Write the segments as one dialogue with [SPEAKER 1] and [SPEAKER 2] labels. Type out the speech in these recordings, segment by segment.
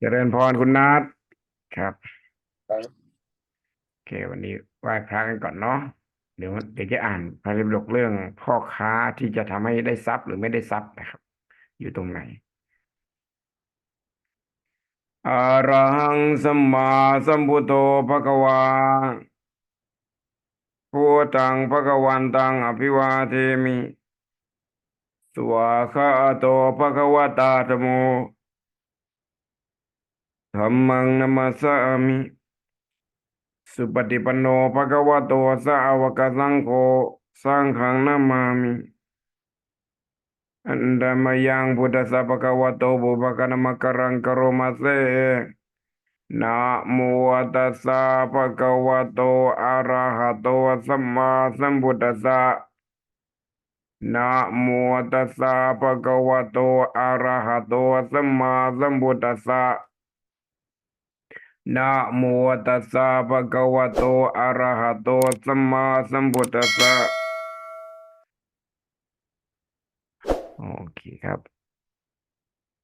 [SPEAKER 1] เจริญพรคุณนัทครับ
[SPEAKER 2] ครับ
[SPEAKER 1] โอเค วันนี้ไหว้พระกันก่อนเนาะเดี๋ยวเดี๋ยวจะอ่านพระไตรปิฎกเรื่องพ่อค้าที่จะทำให้ได้ทรัพย์หรือไม่ได้ทรัพย์นะครับ อยู่ตรงไหนอะระหังสัมมาสัมพุทโธภะคะวาพุทธังภะคะวันตังอภิวาเทมิสวาคาโตภะคะวตาธโม ธัมมังนมมัสามิ สุปฏิปันโนภะคะวะโตสาวกสังโฆสังฆังนามามิอันดามยังพุทธสสะภะวะโตบุพกะนมะกรังกโรมาเซนะโมตัสสะภะคะวะโตอะระหะโตสัมมาสัมพุทธัสสะนะโมตัสสะภะคะวะโตอะระหะโตสัมมาสัมพุทธัสสะ นะโมตัสสะภะคะวะโตอะระหะโตสัมมาสัมพุทธัสสะโอเคครับ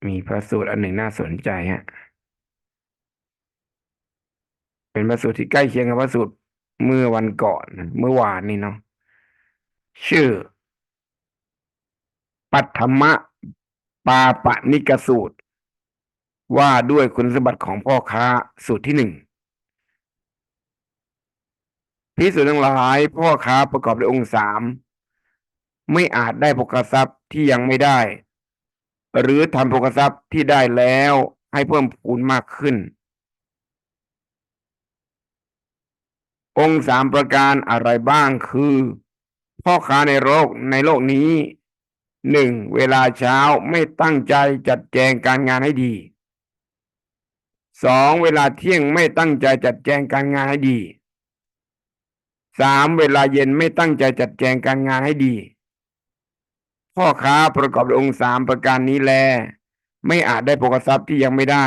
[SPEAKER 1] มีพระสูตรอันหนึ่งน่าสนใจฮะ เป็นพระสูตรที่ใกล้เคียงกับพระสูตรเมื่อวันก่อน เมื่อวานนี่เนาะชื่อ ปัทมะปาปะนิกสูตร ว่าด้วยคุณสมบัติของพ่อค้าสูตรที่หนึ่งพิสูจน์ทั้งหลายพ่อค้าประกอบด้วยองค์สามไม่อาจได้ภกทรัพย์ที่ยังไม่ได้ หรือทำภกทรัพย์ที่ได้แล้วให้เพิ่มพูนมากขึ้น องค์สามประการอะไรบ้างคือ พ่อค้าในโลกในโลกนี้หนึ่งเวลาเช้าไม่ตั้งใจจัดแจงการงานให้ดี สองเวลาเที่ยงไม่ตั้งใจจัดแจงการงานให้ดีสามเวลาเย็นไม่ตั้งใจจัดแจงการงานให้ดี พ่อค้าประกอบด้วยองค์สามประการนี้แล ไม่อาจได้ภกทรัพย์ที่ยังไม่ได้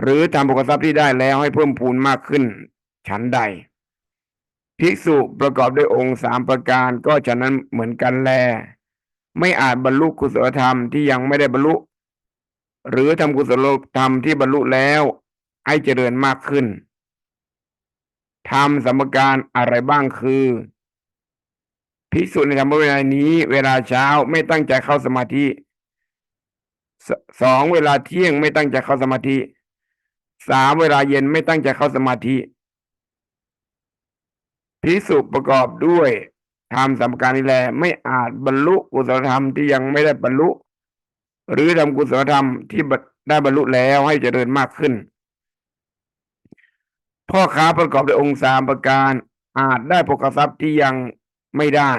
[SPEAKER 1] หรือทำภกทรัพย์ที่ได้แล้วให้เพิ่มพูนมากขึ้น ฉันใด ภิกษุประกอบด้วยองค์สามประการก็ฉะนั้นเหมือนกันแล ไม่อาจบรรลุกุศลธรรมที่ยังไม่ได้บรรลุ หรือทำกุศลธรรมที่บรรลุแล้วให้เจริญมากขึ้นทำสมการอะไรบ้างคือภิกษุในธรรมวินัยนี้ เวลาเช้าไม่ตั้งใจเข้าสมาธิสสองเวลาเที่ยงไม่ตั้งใจเข้าสมาธิสามเวลาเย็นไม่ตั้งใจเข้าสมาธิภิกษุประกอบด้วยทำสมการนี้แลไม่อาจบรรลุกุศลธรรมที่ยังไม่ได้บรรลุ หรือทำกุศลธรรมที่ได้บรรลุแล้วให้เจริญมากขึ้น พ่อค้าประกอบด้วยองค์สามประการอาจได้ภกทรัพย์ที่ยังไม่ได้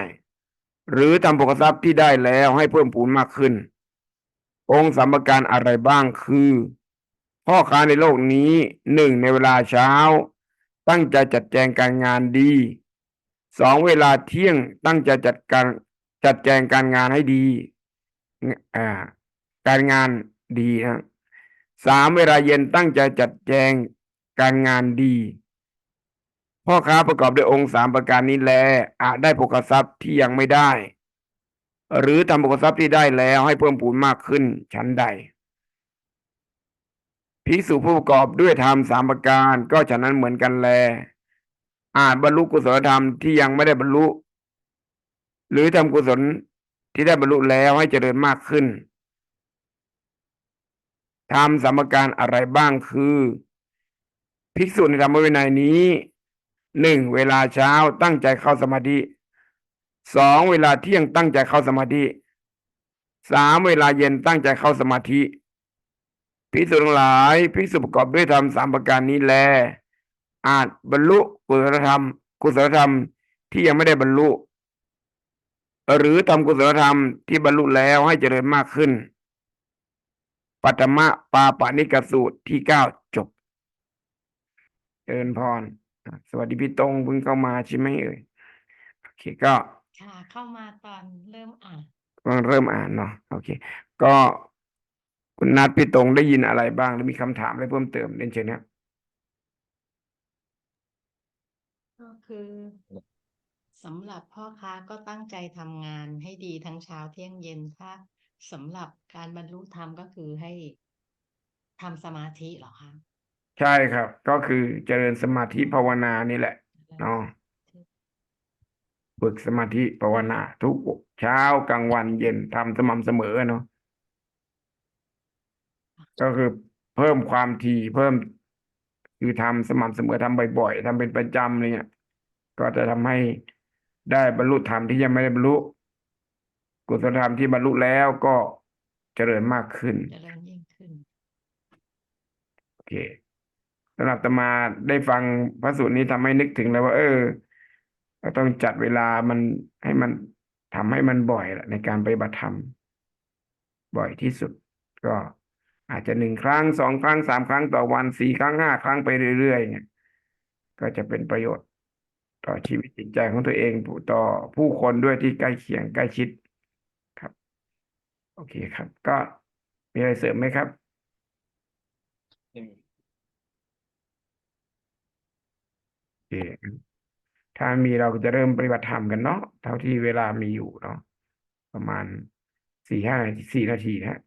[SPEAKER 1] หรือทำภกทรัพย์ที่ได้แล้วให้เพิ่มพูนมากขึ้น องค์สามประการอะไรบ้างคือ พ่อค้าในโลกนี้หนึ่งในเวลาเช้า ตั้งใจจัดแจงการงานดีสองเวลาเที่ยงตั้งใจจัดการจัดแจงการงานให้ดีอ่า การงานดีนะสามเวลาเย็นตั้งใจจัดแจงการงานดี พ่อค้าประกอบด้วยองค์สามประการนี้แลอาจได้ภกทรัพย์ที่ยังไม่ได้ หรือทำภกทรัพย์ที่ได้แล้วให้เพิ่มพูนมากขึ้นชั้นใดภิกษุผู้ประกอบด้วยธรรมสามประการ ก็ฉะนั้นเหมือนกันแล อาจบรรลุกุศลธรรมที่ยังไม่ได้บรรลุ หรือทำกุศลที่ได้บรรลุแล้วให้เจริญมากขึ้น ทำสมการอะไรบ้างคือ ภิกษุในธรรมวินัยนี้หนึ่งเวลาเช้าตั้งใจเข้าสมาธิสองเวลาเที่ยงตั้งใจเข้าสมาธิสามเวลาเย็นตั้งใจเข้าสมาธิภิกษุทั้งหลายภิกษุประกอบด้วยธรรมสามประการนี้แล อาจบรรลุกุศลธรรม กุศลธรรมที่ยังไม่ได้บรรลุ หรือทำกุศลธรรมที่บรรลุแล้วให้เจริญมากขึ้น ปัตมะปาปานิกสูตรที่เก้าจบเจริญพรอะสวัสดีพี่ตรงเพิ่งเข้ามาใช่ไหมเอ่ยโอเคก็
[SPEAKER 3] ค่ะเข้ามาตอนเริ่มอ่าน
[SPEAKER 1] กำลังเริ่มอ่านเนาะโอเค ก็คุณนัดพี่ตรงได้ยินอะไรบ้างหรือมีคำถามอะไรเพิ่มเติมเรียนเชิญครับ
[SPEAKER 3] ก็คือสำหรับพ่อค้าก็ตั้งใจทำงานให้ดีทั้งเช้าเที่ยงเย็นถ้า สำหรับการบรรลุธรรมก็คือให้ทำสมาธิเหรอคะ
[SPEAKER 1] ใช่ครับ ก็คือเจริญสมาธิภาวนานี่แหละเนาะฝึกสมาธิภาวนา ทุกเช้ากลางวันเย็นทำสม่ำเสมอเนาะก็คือเพิ่มความถี่เพิ่ม คือทำสม่ำเสมอทำบ่อยๆทำเป็นประจำเลยเนี่ยก็จะทำให้ได้บรรลุธรรมที่ยังไม่ได้บรรลุ กุศลธรรมที่บรรลุแล้วก็เจริญมากขึ้น
[SPEAKER 3] เจริญยิ่งขึ้น
[SPEAKER 1] โอเคสำหรับอาตมาได้ฟังพระสูตรนี้ทำให้นึกถึงแล้วว่า เออเราต้องจัดเวลามันให้มันทำให้มันบ่อยแหละในการปฏิบัติธรรม บ่อยที่สุด ก็อาจจะหนึ่งครั้งสองครั้งสามครั้งต่อวันสี่ครั้งห้าครั้งไปเรื่อยๆเนี่ย ก็จะเป็นประโยชน์ ต่อชีวิตจิตใจของตัวเองต่อผู้คนด้วยที่ใกล้เคียงใกล้ชิดครับโอ เคครับ ก็มีอะไรเสริมไหมครับโอเคถ้ามีเราก็จะเริ่มปฏิบัติธรรมกันเนาะเท่าที่เวลามีอยู่เนาะประมาณสี่ห้านาทีสี่นาทีนะ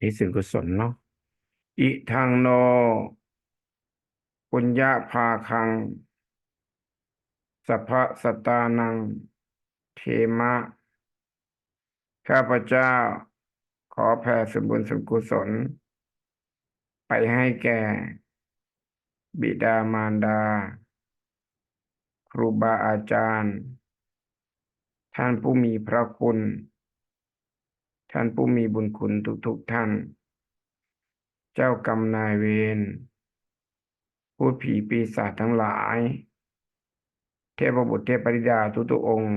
[SPEAKER 1] นี่ส่วนกุศลเนาะอิทังโนปุญญาภาคังสัพพะสตานังเทมะ ข้าพเจ้า ขอแผ่ส่วนบุญส่วนกุศล ไปให้แก่ บิดามารดา ครูบาอาจารย์ ท่านผู้มีพระคุณ ท่านผู้มีบุญคุณทุกๆท่าน เจ้ากรรมนายเวรพูดผีปีศาจทั้งหลาย เทพบุตรเทพธิดาทุกๆองค์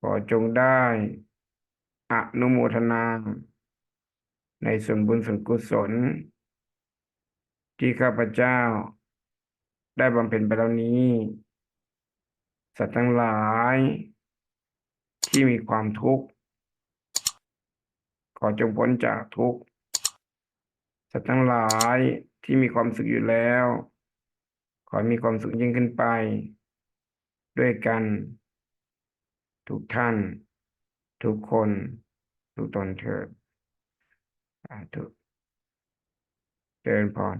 [SPEAKER 1] ขอจงได้อนุโมทนา ในส่วนบุญส่วนกุศล ที่ข้าพเจ้า ได้บำเพ็ญไปแล้วนี้ สัตว์ทั้งหลาย ที่มีความทุกข์ ขอจงพ้นจากทุกข์สัตว์ทั้งหลายที่มีความสุขอยู่แล้ว ขอมีความสุขยิ่งขึ้นไป ด้วยกัน ทุกท่าน ทุกคน ทุกตนเถิดสาธุเจริญพร